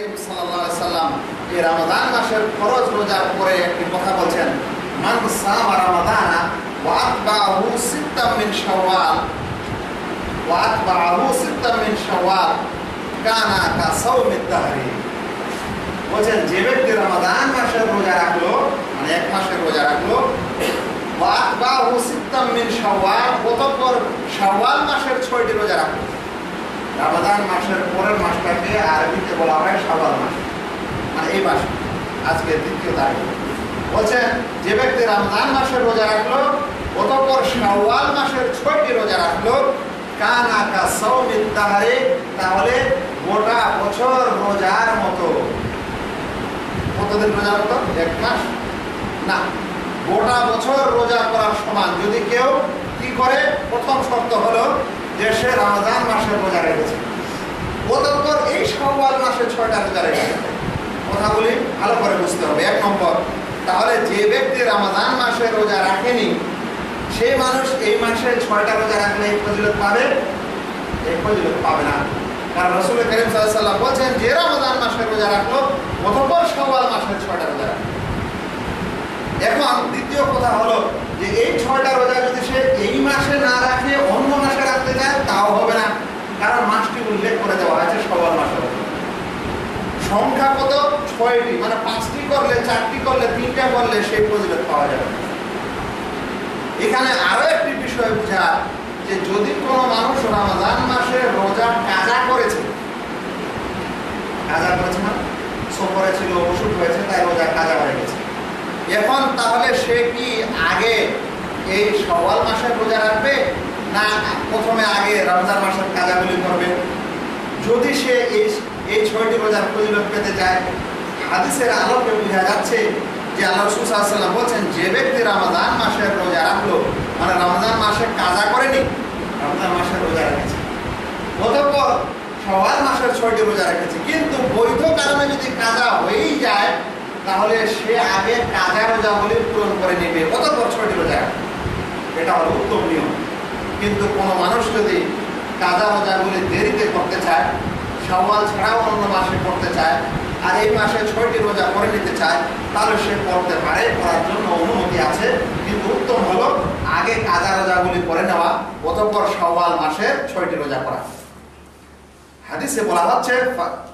করিম সাল্লাম এই রমাদান মাসের ফরজ রোজার পরে একটি কথা বলছেন, মান বলছেন, যে ব্যক্তি রমাদান মাসের রোজা রাখল মানে এক মাসের রোজা রাখল, ওয়া আতবাহু সিত্তাম মিন শাওয়াল মাসের ছয়টি রোজা রাখল। রামাদান মাসের পরের মাসটাকে আরবিতে বলা হয় শাওয়াল মাস। মানে এই মাস, আজকে দ্বিতীয় তারিখ। বলছেন যে ব্যক্তি রমজান মাসের রোজা রাখল, অতঃপর শাওয়াল মাসের ছয়টি রোজা রাখল, কানা কা সৌমিত তাহলে গোটা বছর রোজার মতো। কতদিন রোজার মতো এক মাস? না। গোটা বছর রোজা করার সমান। যদি কেউ কি করে? প্রথম শর্ত হলো সে রমজান মাসের রোজা রেখেছে। অতঃপর এই শাওয়াল মাসে ছয়টা রোজা রেখেছে। কথাগুলি ভালো করে বুঝতে হবে। এক নম্বর, তাহলে যে ব্যক্তি রমাদান মাসে রোজা রাখেনি সেই মানুষ এই মাসে ছয়টা রোজা রাখলে এই ফজিলত পাবে? এই ফজিলত পাবে না। কারণ রসুল করিম সাল্লাম বলছেন, যে রমাদান মাসে রোজা রাখল অতঃপর শাওয়াল মাসে ছয়টা রোজা রাখল এখন দ্বিতীয় কথা হলো যে এই ছয়টা রোজা যদি সে এই মাসে না রাখে অন্য মাসে রাখতে চায় তাও হবে না কারণ মাসটি উল্লেখ করে দেওয়া আছে সবার মাসে সংখ্যা কত ছয়টি মানে পাঁচটি করলে, চারটি করলে, তিনটা করলে সেই ফজিলত পাওয়া যাবে এখানে আরও একটি বিষয় বোঝা যে যদি কোনো মানুষ রমাদান মাসে রোজা কাজা করেছে কাজা করেছে না, সফরে ছিল, অসুখ হয়েছে, তাই রোজা কাজা হয়ে গেছে। এখন তাহলে সে কি আগে এই সওয়াল মাসের রোজা রাখবে না প্রথমে আগে রমজান মাসের কাজাগুলি করবে? যদি সে এই ছয়টি রোজার ফজিলত পেতে চায় হাদিসের আলোকে বোঝা যাচ্ছে যে আল্লাহ সুসাল্লাম বলছেন, যে ব্যক্তি রমাদান মাসের রোজা রাখল মানে রমজান মাসে কাজা করেনি, রমজান মাসের রোজা রেখেছে। অতঃপর সবার মাসের ছয়টি রোজা রেখেছে। কিন্তু বৈধ কারণে যদি কাজা হয়েই যায়, তাহলে সে আগে কাজা রোজাগুলি পূরণ করে নেবে। অতঃপর ছয়টি রোজা। এটা হলো উত্তম নিয়ম। কিন্তু কোনো মানুষ যদি কাজা রোজাগুলি দেরিতে করতে চায়, সওয়াল ছাড়াও অন্য মাসে করতে চায় আর এই মাসে ছয়টি রোজা করে নিতে চায়, তাহলে সে করতে পারে। করার জন্য অনুমতি আছে, কিন্তু উত্তম হলো আগে কাজা রোজাগুলি করে নেওয়া। অতঃপর সওয়াল মাসে ছয়টি রোজা করা হাদিসে বলা হচ্ছে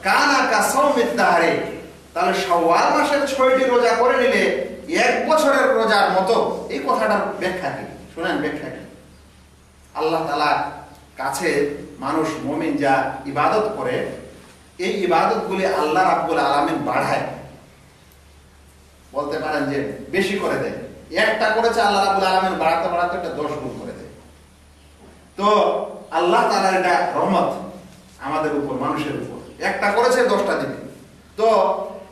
কানা কা সৌমিত দাহারে। তাহলে সওয়াল মাসের ছয়টি রোজা করে নিলে এক বছরের রোজার মতো। এই কথাটার ব্যাখ্যা কি? শুনেন ব্যাখ্যা কি? আল্লাহ তালা কাছে মানুষ, মমিন যা ইবাদত করে এই ইবাদতগুলি আল্লাহ রাব্বুল আলামিন বাড়ায়। বলতে পারেন যে বেশি করে দেয়। একটা করেছে আল্লাহ রাব্বুল আলামিন, বাড়াতে বাড়াতে এটা দশ গুণ করে দেয়। তো আল্লাহ তালার এটা রহমত আমাদের উপর, মানুষের উপর। একটা করেছে, দশটা দিবে তো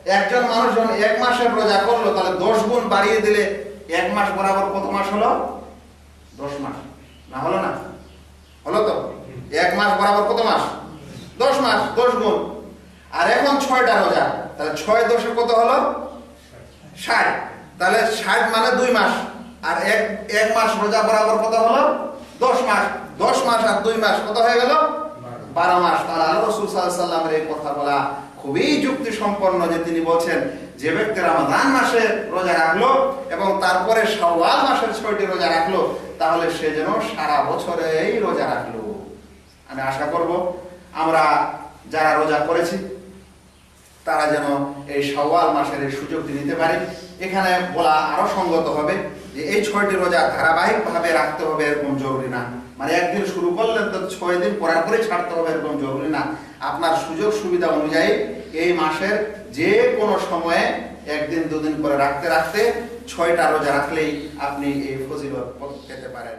একজন মানুষ যখন এক মাসের রোজা করল, তাহলে দশ গুণ বাড়িয়ে দিলে এক মাস বরাবর কত মাস হলো? দশ মাস। না হলো না? হলো তো? এক মাস বরাবর কত মাস? দশ মাস, দশ গুণ। আর এখন ছয়টা রোজা। তাহলে ছয় দশে কত হলো? ষাট। তাহলে ষাট মানে দুই মাস। আর এক এক মাস রোজা বরাবর কত হলো? দশ মাস। দশ মাস আর দুই মাস কত হয়ে গেল? বারো মাস। তাহলে আল্লাহ রসুল সাল্লামের এই কথা বলা খুবই যুক্তি সম্পন্ন যে তিনি বলছেন যে ব্যক্তি রমাদান মাসে রোজা রাখল এবং তারপরে সওয়াল মাসের ছয়টি রোজা রাখল, তাহলে সে যেন সারা বছরে এই রোজা রাখল। আমি আশা করব আমরা যারা রোজা করেছি তারা যেন এই সওয়াল মাসের এই সুযোগটি নিতে পারে। এখানে বলা আরও সঙ্গত হবে যে এই ছয়টি রোজা ধারাবাহিক ভাবে রাখতে হবে, এরকম জরুরি না। মানে একদিন শুরু করলেন তো ছয় দিন পরার পরে ছাড়তে হবে, এরকম জরুরি না। আপনার সুযোগ সুবিধা অনুযায়ী এই মাসের যে কোনো সময়ে একদিন, দুদিন করে রাখতে রাখতে ছয়টা রোজা রাখলেই আপনি এই ফজিলত পেতে পারেন।